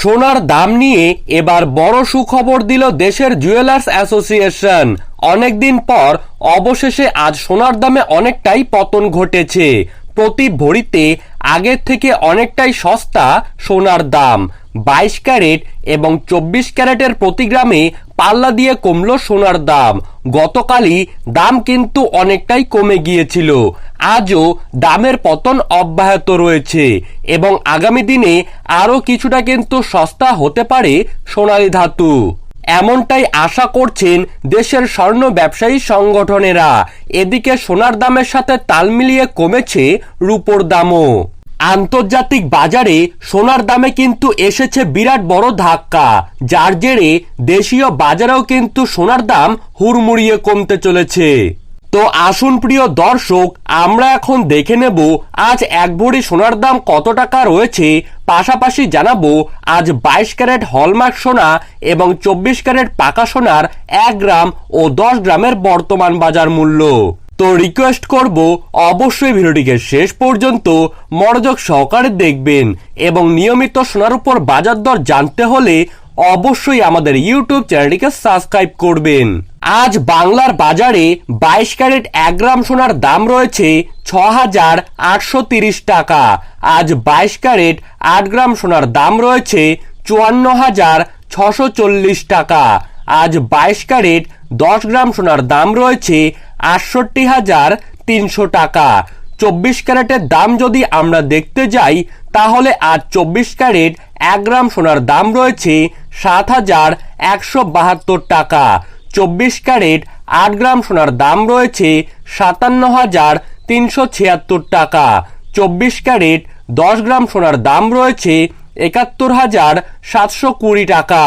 সোনার দাম নিয়ে এবার বড় সুখবর দিল দেশের জুয়েলার্স অ্যাসোসিয়েশন। অনেকদিন পর অবশেষে আজ সোনার দামে অনেকটাই পতন ঘটেছে। প্রতি ভরিতে আগের থেকে অনেকটাই সস্তা সোনার দাম। বাইশ ক্যারেট এবং চব্বিশ ক্যারেটের প্রতি গ্রামে পাল্লা দিয়ে কমলো সোনার দাম। গতকালই দাম কিন্তু অনেকটাই কমে গিয়েছিল। আজও দামের পতন অব্যাহত রয়েছে এবং আগামী দিনে আরও কিছুটা কিন্তু সস্তা হতে পারে সোনালী ধাতু। এমনটাই আশা করছেন দেশের স্বর্ণ ব্যবসায়ী সংগঠনেরা। এদিকে সোনার দামের সাথে তাল মিলিয়ে কমেছে রূপোর দামও। আন্তর্জাতিক বাজারে সোনার দামে কিন্তু এসেছে বিরাট বড় ধাক্কা, যার জেরে দেশীয় বাজারেও কিন্তু সোনার দাম হুড়মুড়িয়ে কমতে চলেছে। তো আসুন প্রিয় দর্শক, আমরা এখন দেখে নেব আজ এক ভরি সোনার দাম কত টাকা রয়েছে। পাশাপাশি জানাব আজ বাইশ ক্যারেট হলমার্ক সোনা এবং চব্বিশ ক্যারেট পাকা সোনার এক গ্রাম ও দশ গ্রামের বর্তমান বাজার মূল্য। তো রিকোয়েস্ট করব অবশ্যই ভিডিওটিকে শেষ পর্যন্ত মনোযোগ সহকারে দেখবেন এবং নিয়মিত সোনার উপর বাজার দর জানতে হলে অবশ্যই আমাদের ইউটিউব চ্যানেলটিকে সাবস্ক্রাইব করবেন। আজ বাংলার বাজারে বাইশ ক্যারেট এক গ্রাম সোনার দাম রয়েছে ছ হাজার আটশো তিরিশ টাকা। আজ বাইশ ক্যারেট আট গ্রাম সোনার দাম রয়েছে চুয়ান্ন হাজার ছশো চল্লিশ টাকা। আজ বাইশ ক্যারেট দশ গ্রাম সোনার দাম রয়েছে আটষট্টি হাজার তিনশো টাকা। চব্বিশ ক্যারেটের দাম যদি আমরা দেখতে যাই, তাহলে আজ চব্বিশ ক্যারেট এক গ্রাম সোনার দাম রয়েছে সাত হাজার একশো বাহাত্তর টাকা। চব্বিশ ক্যারেট আট গ্রাম সোনার দাম রয়েছে সাতান্ন হাজার তিনশো ছিয়াত্তর টাকা। চব্বিশ ক্যারেট দশ গ্রাম সোনার দাম রয়েছে একাত্তর হাজার সাতশো কুড়ি টাকা।